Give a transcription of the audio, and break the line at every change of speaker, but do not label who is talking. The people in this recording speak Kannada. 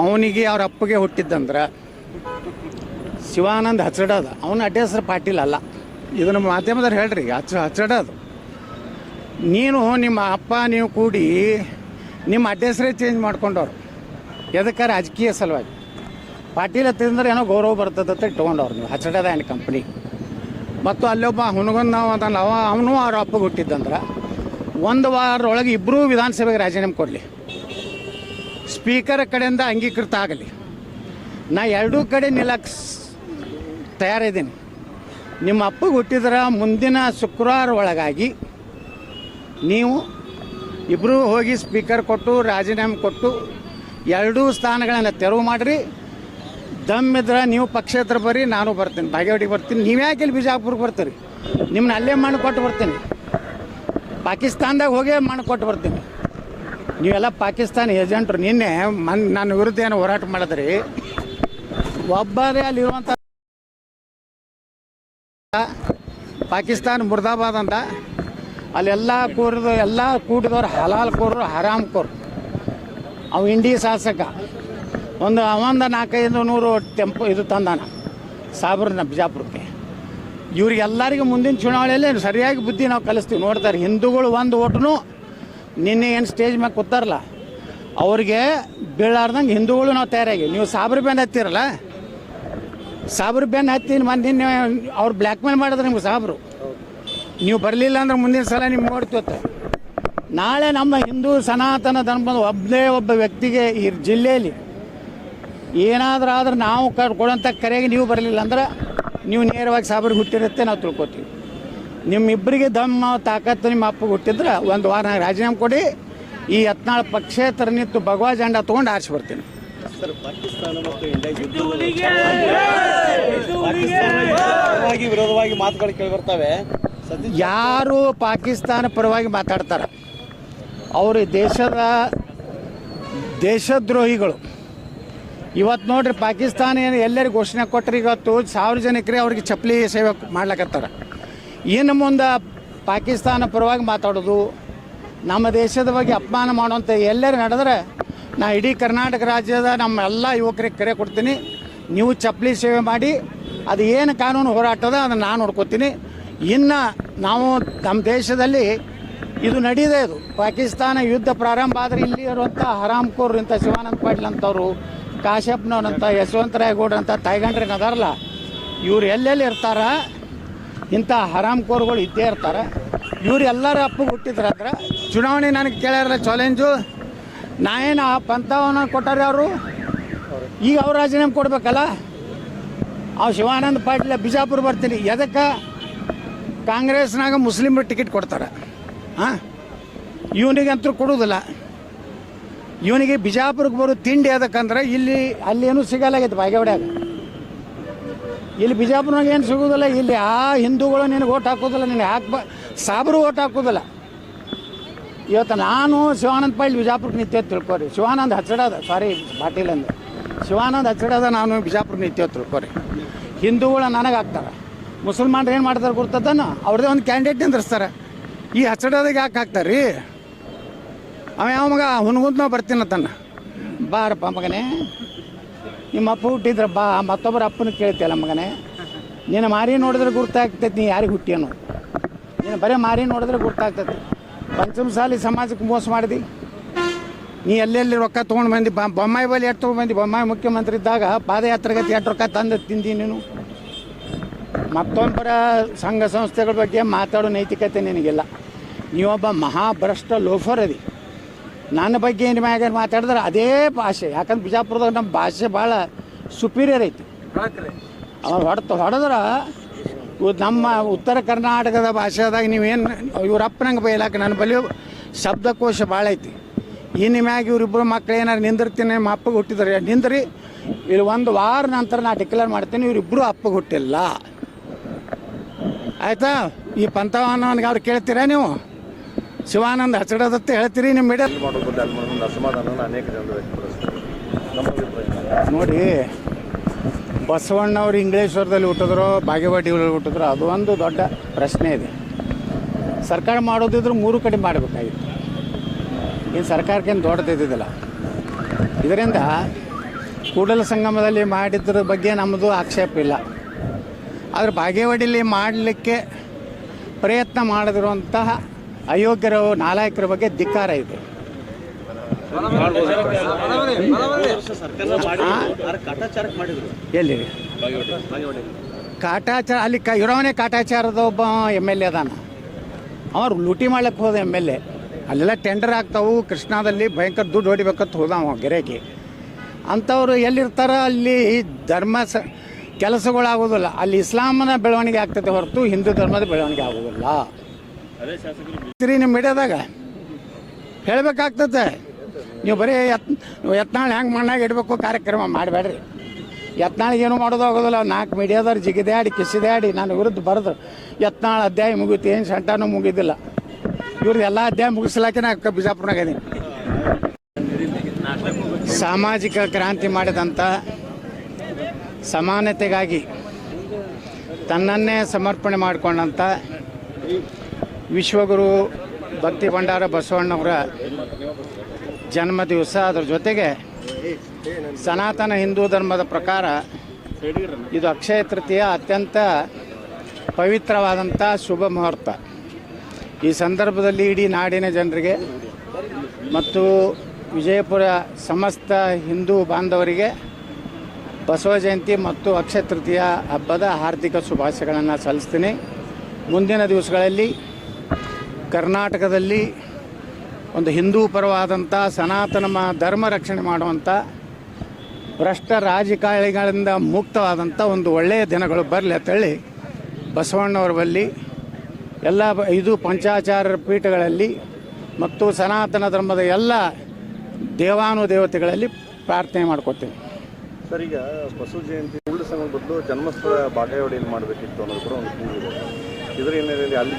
ಅವನಿಗೆ ಅವ್ರ ಅಪ್ಪಗೆ ಹುಟ್ಟಿದ್ದಂದ್ರೆ ಶಿವಾನಂದ್ ಹಚ್ಚಡದ ಅವನ ಅಡ್ಡ ಹೆಸರು ಪಾಟೀಲ್ ಅಲ್ಲ. ಇದನ್ನು ಮಾಧ್ಯಮದವ್ರು ಹೇಳ್ರಿ ಹಚ್ಚ ಹಚ್ಚಡದು ನೀನು, ನಿಮ್ಮ ಅಪ್ಪ, ನೀವು ಕೂಡಿ ನಿಮ್ಮ ಅಡ್ಡ ಚೇಂಜ್ ಮಾಡ್ಕೊಂಡವ್ರು. ಎದಕ್ಕೆ ರಾಜಕೀಯ ಸಲುವಾಗಿ. ಪಾಟೀಲ್ ಹತ್ತಿದ್ರೆ ಏನೋ ಗೌರವ ಬರ್ತದೆ ಅಂತ ಇಟ್ಕೊಂಡವ್ರು ನೀವು ಹಚ್ಚಡದ ಏನು ಕಂಪ್ನಿ ಮತ್ತು ಅಲ್ಲೊಬ್ಬ ಹುನಗೊಂದು ಅವ, ಅವನು ಅವ್ರ ಅಪ್ಪಗೆ ಹುಟ್ಟಿದ್ದಂದ್ರೆ, ಒಂದು ವಾರದೊಳಗೆ ಇಬ್ಬರೂ ವಿಧಾನಸಭೆಗೆ ರಾಜೀನಾಮೆ ಕೊಡಲಿ. ಸ್ಪೀಕರ್ ಕಡೆಯಿಂದ ಅಂಗೀಕೃತ ಆಗಲಿ. ನಾ ಎರಡೂ ಕಡೆ ನಿಲ್ಲಕ್ಕೆ ತಯಾರಿದ್ದೀನಿ. ನಿಮ್ಮ ಅಪ್ಪಗೆ ಹುಟ್ಟಿದ್ರೆ ಮುಂದಿನ ಶುಕ್ರವಾರ ಒಳಗಾಗಿ ನೀವು ಇಬ್ಬರೂ ಹೋಗಿ ಸ್ಪೀಕರ್ ಕೊಟ್ಟು, ರಾಜೀನಾಮೆ ಕೊಟ್ಟು ಎರಡೂ ಸ್ಥಾನಗಳನ್ನು ತೆರವು ಮಾಡಿರಿ. ದಮ್ ಇದ್ರೆ ನೀವು ಪಕ್ಷೇತ್ರ ಬರ್ರಿ ನಾನು ಬರ್ತೀನಿ. ಬಾಗೇವಾಡಿಗೆ ಬರ್ತೀನಿ. ನೀವು ಯಾಕೆ ಇಲ್ಲಿ ಬಿಜಾಪುರಕ್ಕೆ ಬರ್ತೀರಿ? ನಿಮ್ಮನ್ನ ಅಲ್ಲೇ ಮಣ್ಣು ಕೊಟ್ಟು ಬರ್ತೀನಿ. ಪಾಕಿಸ್ತಾನದಾಗ ಹೋಗೇ ಮಣ್ಣು ಕೊಟ್ಟು ಬರ್ತೀನಿ. ನೀವೆಲ್ಲ ಪಾಕಿಸ್ತಾನ ಏಜೆಂಟ್ರು, ನಿನ್ನೆ ಮನ್, ನನ್ನ ವಿರುದ್ಧ ಏನು ಹೋರಾಟ ಮಾಡಿದ್ರಿ. ಒಬ್ಬರೇ ಅಲ್ಲಿರುವಂಥ ಪಾಕಿಸ್ತಾನ ಮುರ್ದಾಬಾದ್ ಅಂತ ಅಲ್ಲೆಲ್ಲ ಕೂರಿದ, ಎಲ್ಲ ಕೂಡಿದವ್ರು ಹಲಾಲ್ ಕೋರು ಹರಾಮ್ ಕೋರು ಅವ ಇಂಡಿ ಶಾಸಕ. ಒಂದು ಅವಂದ ನಾಲ್ಕೈದು ನೂರು ಟೆಂಪು ಇದು ತಂದಾನ ಸಾಬ್ರನ್ನ ಬಿಜಾಪುರಕ್ಕೆ ಇವ್ರಿಗೆಲ್ಲರಿಗೂ ಮುಂದಿನ ಚುನಾವಣೆಯಲ್ಲಿ ಸರಿಯಾಗಿ ಬುದ್ಧಿ ನಾವು ಕಲಿಸ್ತೀವಿ. ನೋಡ್ತಾರೆ, ಹಿಂದೂಗಳು ಒಂದು ಓಟ್ನು ನಿನ್ನೆ ಏನು ಸ್ಟೇಜ್ ಮ್ಯಾಗ ಕೂತಾರಲ್ಲ, ಅವ್ರಿಗೆ ಬೀಳಾರ್ದಂಗೆ ಹಿಂದೂಗಳು ನಾವು ತಯಾರಾಗಿ. ನೀವು ಸಾಬ್ರ ಬೆನ್ ಹತ್ತಿರಲ್ಲ, ಸಾಬ್ರ ಬೆನ್ ಹತ್ತಿ ಮಂದಿ ನಿನ್ನೆ ಅವ್ರು ಬ್ಲ್ಯಾಕ್ ಮೇಲ್ ಮಾಡಿದ್ರೆ ನಿಮ್ಗೆ ಸಾಬ್ರು. ನೀವು ಬರಲಿಲ್ಲ ಅಂದ್ರೆ ಮುಂದಿನ ಸಲ ನಿಮ್ಗೆ ನೋಡ್ತೀವತ್ತ ನಾಳೆ ನಮ್ಮ ಹಿಂದೂ ಸನಾತನ ಧರ್ಮದ ಒಬ್ಬನೇ ಒಬ್ಬ ವ್ಯಕ್ತಿಗೆ ಈ ಜಿಲ್ಲೆಯಲ್ಲಿ ಏನಾದರೂ ಆದ್ರೆ ನಾವು ಕೊಡೋಂಥ ಕರೆಗೆ ನೀವು ಬರಲಿಲ್ಲ ಅಂದ್ರೆ ನೀವು ನೇರವಾಗಿ ಸಾಬ್ರಿಗೆ ಹುಟ್ಟಿರುತ್ತೆ, ನಾವು ತಿಳ್ಕೊತೀವಿ. ನಿಮ್ಮಿಬ್ಬರಿಗೆ ದಮ್ಮ ತಾಕತ್ತು ನಿಮ್ಮ ಅಪ್ಪ ಹುಟ್ಟಿದ್ರೆ ಒಂದು ವಾರ ರಾಜೀನಾಮೆ ಕೊಡಿ. ಈ ಹತ್ನಾಳು ಪಕ್ಷೇತರ ನಿಂತು ಭಗವಾ ಜಂಡ ತೊಗೊಂಡು ಆರಿಸಿ ಬರ್ತೀನಿ.
ಸರ್ ಪಾಕಿಸ್ತಾನ ಮತ್ತು ಇಂಡಿಯಾ ಯುದ್ಧ ವಿರೋಧವಾಗಿ ಮಾತುಗಳು ಕೇಳಿ ಬರ್ತವೆ
ಯಾರು ಪಾಕಿಸ್ತಾನ ಪರವಾಗಿ ಮಾತಾಡ್ತಾರೆ? ಅವರು ದೇಶದ ದೇಶದ್ರೋಹಿಗಳು. ಇವತ್ತು ನೋಡ್ರಿ ಪಾಕಿಸ್ತಾನ ಏನು ಎಲ್ಲರಿಗೂ ಘೋಷಣೆ ಕೊಟ್ಟರೆ ಇವತ್ತು ಸಾವಿರ ಜನಕ್ಕೆ ಅವ್ರಿಗೆ ಚಪ್ಪಲಿ ಸೇವೆ ಮಾಡ್ಲಕತ್ತಾರ. ಇನ್ನು ಮುಂದೆ ಪಾಕಿಸ್ತಾನ ಪರವಾಗಿ ಮಾತಾಡೋದು, ನಮ್ಮ ದೇಶದ ಬಗ್ಗೆ ಅಪಮಾನ ಮಾಡುವಂಥ ಎಲ್ಲರೂ ನಡೆದ್ರೆ ನಾ ಇಡೀ ಕರ್ನಾಟಕ ರಾಜ್ಯದ ನಮ್ಮ ಎಲ್ಲ ಯುವಕರಿಗೆ ಕರೆ ಕೊಡ್ತೀನಿ. ನೀವು ಚಪ್ಪಲಿ ಸೇವೆ ಮಾಡಿ, ಅದು ಏನು ಕಾನೂನು ಹೋರಾಟದ ಅದನ್ನು ನಾನು ನೋಡ್ಕೋತೀನಿ. ಇನ್ನು ನಾವು ನಮ್ಮ ದೇಶದಲ್ಲಿ ಇದು ನಡೀದೇ ಇದು ಪಾಕಿಸ್ತಾನ ಯುದ್ಧ ಪ್ರಾರಂಭ ಆದರೆ ಇಲ್ಲಿ ಇರುವಂಥ ಹರಾಮ್ಕೋರ್ ಇಂಥ ಶಿವಾನಂದ ಪಾಟೀಲ್ ಅಂಥವ್ರು ಕಾಶ್ಯಪ್ನವ್ರಂಥ ಯಶವಂತರಾಯಗೌಡ್ರಂಥ ತಾಯ್ಗಂಡ್ರೇನು ಅದಾರಲ್ಲ, ಇವ್ರು ಎಲ್ಲೆಲ್ಲಿ ಇರ್ತಾರ? ಇಂಥ ಹರಾಮ್ಕೋರ್ಗಳು ಇದ್ದೇ ಇರ್ತಾರೆ. ಇವ್ರು ಅಪ್ಪು ಹುಟ್ಟಿದ್ರೆ ಹುಟ್ಟಿದ್ರಂದ್ರೆ ಚುನಾವಣೆ ನನಗೆ ಕೇಳ್ಯಾರಲ್ಲ ಚಾಲೆಂಜು. ನಾ ಏನು ಆ ಪಂಥವನ್ನ ಕೊಟ್ಟಾರೆ ಅವರು? ಈಗ ಅವ್ರ ರಾಜೀನಾಮೆ ಕೊಡ್ಬೇಕಲ್ಲ? ಆ ಶಿವಾನಂದ ಪಾಟೀಲ ಬಿಜಾಪುರ ಬರ್ತೀನಿ. ಎದಕ್ಕೆ? ಕಾಂಗ್ರೆಸ್ನಾಗ ಮುಸ್ಲಿಮ್ರು ಟಿಕೆಟ್ ಕೊಡ್ತಾರೆ. ಹಾಂ ಇವನಿಗಂತೂ ಕೊಡೋದಿಲ್ಲ ಇವನಿಗೆ ಬಿಜಾಪುರಕ್ಕೆ ಬರೋ ತಿಂಡಿ ಅದಕ್ಕಂದ್ರೆ ಇಲ್ಲಿ ಅಲ್ಲಿ ಏನೂ ಸಿಗಲ್ಲಾಗೈತೆ ಬಾಗೇವಾಡ್ಯಾಗ. ಇಲ್ಲಿ ಬಿಜಾಪುರನಾಗ ಏನು ಸಿಗೋದಿಲ್ಲ, ಇಲ್ಲಿ ಆ ಹಿಂದೂಗಳು ನಿನಗೆ ಓಟ್ ಹಾಕೋದಿಲ್ಲ, ನಿನಗೆ ಹಾಕ್ಬ ಸಾಬ್ರು ಓಟ್ ಹಾಕೋದಿಲ್ಲ. ಇವತ್ತು ನಾನು ಶಿವಾನಂದ ಪಾಟೀಲ್ ಬಿಜಾಪುರಕ್ಕೆ ನಿತ್ಯ ತಿಳ್ಕೊರಿ. ಶಿವಾನಂದ ಹಚ್ಚಡದ ಸಾರಿ ಪಾಟೀಲ್ ಅಂದ್ರೆ ಶಿವಾನಂದ ಹಚ್ಚಡದ ನಾನು ಬಿಜಾಪುರ ನಿತ್ಯ ತಿಳ್ಕೊರಿ. ಹಿಂದೂಗಳು ನನಗೆ ಹಾಕ್ತಾರೆ. ಮುಸಲ್ಮಾನ್ರು ಏನು ಮಾಡ್ತಾರೆ ಗುರ್ತದನ್ನು? ಅವ್ರದ್ದೇ ಒಂದು ಕ್ಯಾಂಡಿಡೇಟ್ ನಿಂದಿರ್ತಾರೆ ಈ ಹಚ್ಚಡದಾಗ ಯಾಕೆ ಹಾಕ್ತಾರೆ? ರೀ ಅವ ಯಾವ ಮಗ? ಹುನ್ಗುಂತ ನಾವು ಬರ್ತೀನತ್ತಾನ ಬಾರಪ್ಪ ಮಗನೇ. ನಿಮ್ಮ ಅಪ್ಪ ಹುಟ್ಟಿದ್ರೆ ಬಾ ಮತ್ತೊಬ್ಬರ ಅಪ್ಪನ ಕೇಳ್ತಿಯಲ್ಲ ಮಗನೇ? ನೀನು ಮಾರಿ ನೋಡಿದ್ರೆ ಗುರ್ತಾಗ್ತೈತಿ, ನೀ ಯಾರಿಗೆ ಹುಟ್ಟಿಯನು ನೀನು ಬರೀ ಮಾರಿ ನೋಡಿದ್ರೆ ಗುರ್ತಾಗ್ತೈತಿ. ಪಂಚಮಸಾಲಿ ಸಮಾಜಕ್ಕೆ ಮೋಸ ಮಾಡಿದಿ? ನೀ ಎಲ್ಲೆಲ್ಲಿ ರೊಕ್ಕ ತೊಗೊಂಡು ಬಂದು? ಬ ಬೊಮ್ಮಾಯಿ ಬಳಿ ಎಷ್ಟು ತೊಗೊಂಡು ಬಂದು? ಬೊಮ್ಮಾಯಿ ಮುಖ್ಯಮಂತ್ರಿ ಇದ್ದಾಗ ಪಾದಯಾತ್ರೆಗತಿ ಎಷ್ಟು ರೊಕ್ಕ ತಂದು ತಿಂದಿ ನೀನು? ಮತ್ತೊಬ್ಬರ ಸಂಘ ಸಂಸ್ಥೆಗಳ ಬಗ್ಗೆ ಮಾತಾಡೋ ನೈತಿಕತೆ ನಿನಗಿಲ್ಲ. ನೀವೊಬ್ಬ ಮಹಾಭ್ರಷ್ಟ ಲೋಫರ್ ಅದಿ. ನನ್ನ ಬಗ್ಗೆ ಏನು ಮ್ಯಾಗ ಮಾತಾಡಿದ್ರೆ ಅದೇ ಭಾಷೆ. ಯಾಕಂದ್ರೆ ಬಿಜಾಪುರದಾಗ ನಮ್ಮ ಭಾಷೆ ಭಾಳ ಸುಪೀರಿಯರ್ ಐತಿ. ಅವ ಹೊಡೆತ ಹೊಡೆದ್ರೆ ನಮ್ಮ ಉತ್ತರ ಕರ್ನಾಟಕದ ಭಾಷೆದಾಗ ನೀವೇನು ಇವ್ರಪ್ಪನಂಗೆ ಬೈಲಾಕ ನನ್ನ ಬಲಿ ಶಬ್ದಕೋಶ ಭಾಳ ಐತಿ. ಇನ್ನು ಮ್ಯಾಗ ಇವರಿಬ್ಬರು ಮಕ್ಳು ಏನಾರು ನಿಂದಿರ್ತೀನಿ ನಿಮ್ಮ ಅಪ್ಪಗೆ ಹುಟ್ಟಿದ್ರೆ ನಿಂದ್ರಿ. ಇಲ್ಲಿ ಒಂದು ವಾರ ನಂತರ ನಾ ಡಿಕ್ಲೇರ್ ಮಾಡ್ತೀನಿ ಇವರಿಬ್ಬರು ಅಪ್ಪಗೆ ಹುಟ್ಟಿಲ್ಲ. ಆಯಿತಾ? ಈ ಪಂಥವನ್ನು ಅವ್ರು ಕೇಳ್ತೀರಾ ನೀವು? ಶಿವಾನಂದ ಹಚ್ಚಡದತ್ತೆ ಹೇಳ್ತೀರಿ ನಿಮ್ಮ ಮೀಡಿಯಾ.
ಅಸಮಾಧಾನ ಅನೇಕ ಜನರು
ನೋಡಿ ಬಸವಣ್ಣವ್ರು ಇಂಗ್ಲೇಶ್ವರದಲ್ಲಿ ಹುಟ್ಟಿದ್ರು ಬಾಗೇವಾಡಿಗಳಲ್ಲಿ ಹುಟ್ಟಿದ್ರು ಅದು ಒಂದು ದೊಡ್ಡ ಪ್ರಶ್ನೆ ಇದೆ. ಸರ್ಕಾರ ಮಾಡೋದಿದ್ರು ಮೂರು ಕಡೆ ಮಾಡಬೇಕಾಗಿತ್ತು. ಏನು ಸರ್ಕಾರಕ್ಕೇನು ದೊಡ್ಡದಿದ್ದಿಲ್ಲ ಇದರಿಂದ ಕೂಡಲ ಸಂಗಮದಲ್ಲಿ ಮಾಡಿದ್ರ ಬಗ್ಗೆ ನಮ್ಮದು ಆಕ್ಷೇಪ ಇಲ್ಲ. ಆದರೆ ಬಾಗೇವಾಡಿಯಲ್ಲಿ ಮಾಡಲಿಕ್ಕೆ ಪ್ರಯತ್ನ ಮಾಡಿದಿರುವಂತಹ ಅಯೋಗ್ಯರ ನಾಲಾಯಕರ ಬಗ್ಗೆ ಧಿಕ್ಕಾರ ಇದೆ. ಎಲ್ಲಿ? ಕಾಟಾಚಾರ ಅಲ್ಲಿ ಕ ಇರೋವನೇ ಕಾಟಾಚಾರದ ಒಬ್ಬ ಎಂ ಎಲ್ ಎ ಅದಾನ. ಅವ್ರು ಲೂಟಿ ಮಾಡ್ಲಿಕ್ಕೆ ಹೋದ ಎಂ ಎಲ್ ಎ. ಅಲ್ಲೆಲ್ಲ ಟೆಂಡರ್ ಆಗ್ತಾವು ಕೃಷ್ಣಾದಲ್ಲಿ ಭಯಂಕರ ದುಡ್ಡು ಹೊಡಿಬೇಕಂತ ಹೋದ ಅವ ಗೆರೆಗೆ. ಅಂಥವ್ರು ಎಲ್ಲಿರ್ತಾರ? ಅಲ್ಲಿ ಧರ್ಮ ಸ ಕೆಲಸಗಳಾಗೋದಿಲ್ಲ. ಅಲ್ಲಿ ಇಸ್ಲಾಮನ ಬೆಳವಣಿಗೆ ಆಗ್ತದೆ ಹೊರತು ಹಿಂದೂ ಧರ್ಮದ ಬೆಳವಣಿಗೆ ಆಗೋದಿಲ್ಲ. ನಿಮ್ಮ ಮೀಡಿಯಾದಾಗ ಹೇಳ್ಬೇಕಾಗ್ತದೆ ನೀವು ಬರೀ ಯತ್ ಯತ್ನಾಳ್ ಹೆಂಗೆ ಮಣ್ಣಾಗ ಇಡಬೇಕು ಕಾರ್ಯಕ್ರಮ ಮಾಡಬೇಡ್ರಿ. ಯತ್ನಾಳಿಗೆ ಏನು ಮಾಡೋದು ಆಗೋದಿಲ್ಲ. ನಾಲ್ಕು ಮೀಡಿಯಾದವ್ರು ಜಿಗಿದಾಡಿ ಕಿಸಿದಾಡಿ ನಾನು ವಿರುದ್ಧ ಬರೆದು ಯತ್ನಾಳ್ ಅಧ್ಯಾಯ ಮುಗೀತು, ಏನು ಸಂಟಾನು ಮುಗಿದಿಲ್ಲ. ಇವ್ರದ್ದು ಎಲ್ಲ ಅಧ್ಯಾಯ ಮುಗಿಸ್ಲಾಕೆ ನಾ ಬಿಜಾಪುರ್ನಾಗ ಇದೀನಿ. ಸಾಮಾಜಿಕ ಕ್ರಾಂತಿ ಮಾಡಿದಂಥ ಸಮಾನತೆಗಾಗಿ ತನ್ನನ್ನೇ ಸಮರ್ಪಣೆ ಮಾಡಿಕೊಂಡಂಥ ವಿಶ್ವಗುರು ಭಕ್ತಿ ಭಂಡಾರ ಬಸವಣ್ಣವರ ಜನ್ಮ ದಿವಸ ಅದರ ಜೊತೆಗೆ ಸನಾತನ ಹಿಂದೂ ಧರ್ಮದ ಪ್ರಕಾರ ಇದು ಅಕ್ಷಯ ತೃತೀಯ ಅತ್ಯಂತ ಪವಿತ್ರವಾದಂಥ ಶುಭ ಮುಹೂರ್ತ. ಈ ಸಂದರ್ಭದಲ್ಲಿ ಇಡೀ ನಾಡಿನ ಜನರಿಗೆ ಮತ್ತು ವಿಜಯಪುರ ಸಮಸ್ತ ಹಿಂದೂ ಬಾಂಧವರಿಗೆ ಬಸವ ಜಯಂತಿ ಮತ್ತು ಅಕ್ಷಯ ತೃತೀಯ ಹಬ್ಬದ ಹಾರ್ದಿಕ ಶುಭಾಶಯಗಳನ್ನು ಸಲ್ಲಿಸ್ತೀನಿ. ಮುಂದಿನ ದಿವಸಗಳಲ್ಲಿ ಕರ್ನಾಟಕದಲ್ಲಿ ಒಂದು ಹಿಂದೂ ಪರವಾದಂಥ ಸನಾತನ ಧರ್ಮ ರಕ್ಷಣೆ ಮಾಡುವಂಥ ಭ್ರಷ್ಟ ರಾಜಕಾರಣಿಗಳಿಂದ ಮುಕ್ತವಾದಂಥ ಒಂದು ಒಳ್ಳೆಯ ದಿನಗಳು ಬರಲಿ ಅಂತೇಳಿ ಬಸವಣ್ಣವರ ಬಲ್ಲಿ ಎಲ್ಲ ಇದು ಪಂಚಾಚಾರ್ಯರ ಪಂಚಾಚಾರ ಪೀಠಗಳಲ್ಲಿ ಮತ್ತು ಸನಾತನ ಧರ್ಮದ ಎಲ್ಲ ದೇವಾನುದೇವತೆಗಳಲ್ಲಿ ಪ್ರಾರ್ಥನೆ ಮಾಡ್ಕೋತೀವಿ
ಸರ್, ಈಗ ಬಸವ ಜಯಂತಿ ಬದಲು ಜನ್ಮಸ್ಥಳ ಬಾಗೇವಾಡಿಯಲ್ಲಿ ಮಾಡಬೇಕಿತ್ತು ಅನ್ನೋದು ಕೂಡ ಒಂದು ಇದರ ಹಿನ್ನೆಲೆಯಲ್ಲಿ ಅಲ್ಲಿ